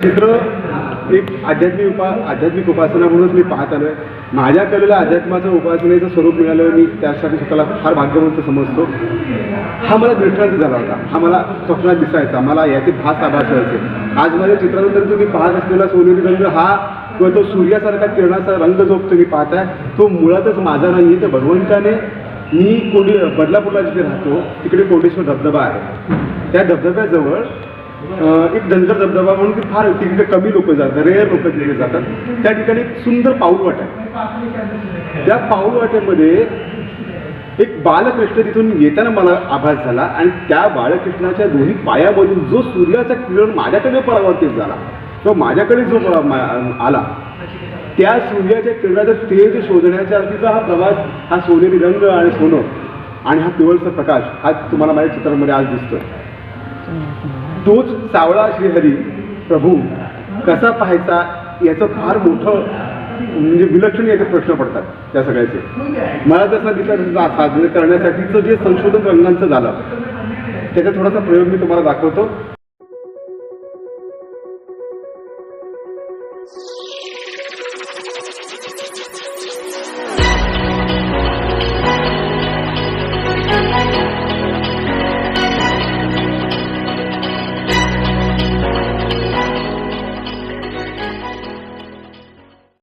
चित्र एक आध्यात्मिक उपा आध्यात्मिक उपासना म्हणूनच मी पाहत आलोय. माझ्या कलेला अध्यात्माचं उपासनेचं स्वरूप मिळालं मी त्यासाठी स्वतःला फार भाग्यवंत समजतो. हा मला दृष्टांत झाला होता. हा मला स्वप्नात दिसायचा. मला याचे भास आभास व्हायचे आज माझ्या चित्रानंतर तुम्ही पाहत असलेला सोनेरी रंग हा किंवा तो सूर्यासारखा किरणाचा रंग जो तुम्ही पाहताय तो मुळातच माझा नाही तर भगवंताने मी कोंडी बदलापूरला जिथे राहतो तिकडे कोंडेश्वर धबधबा आहे. त्या धबधब्याजवळ एक धनगर धबधबा म्हणून की फार तिकडे कमी लोक जातात रेअर लोक तिकडे जातात. त्या ठिकाणी एक सुंदर पाऊलवाट आहे त्या पाऊलवाटेमध्ये एक बालकृष्ण तिथून येताना मला आभास झाला आणि त्या बालकृष्णाच्या दोन्ही पायामधून जो सूर्याचा किरण माझ्याकडे परावर्तित झाला किंवा माझ्याकडे जो आला त्या सूर्याच्या किरणाचं तेज शोधण्याच्या अर्थीचा हा प्रवास हा सोनेरी रंग आणि सोनं आणि हा पिवळचा प्रकाश हा तुम्हाला माझ्या चित्रामध्ये आज दिसतोय. तोच सावळा श्रीहरी प्रभू. कसा पाहायचा याचं फार मोठं म्हणजे विलक्षण याचे प्रश्न पडतात त्या सगळ्याचे. मला जसं दिसलं साजरे करण्यासाठीचं जे संशोधन रंगांचं झालं त्याचा थोडासा प्रयोग मी तुम्हाला दाखवतो.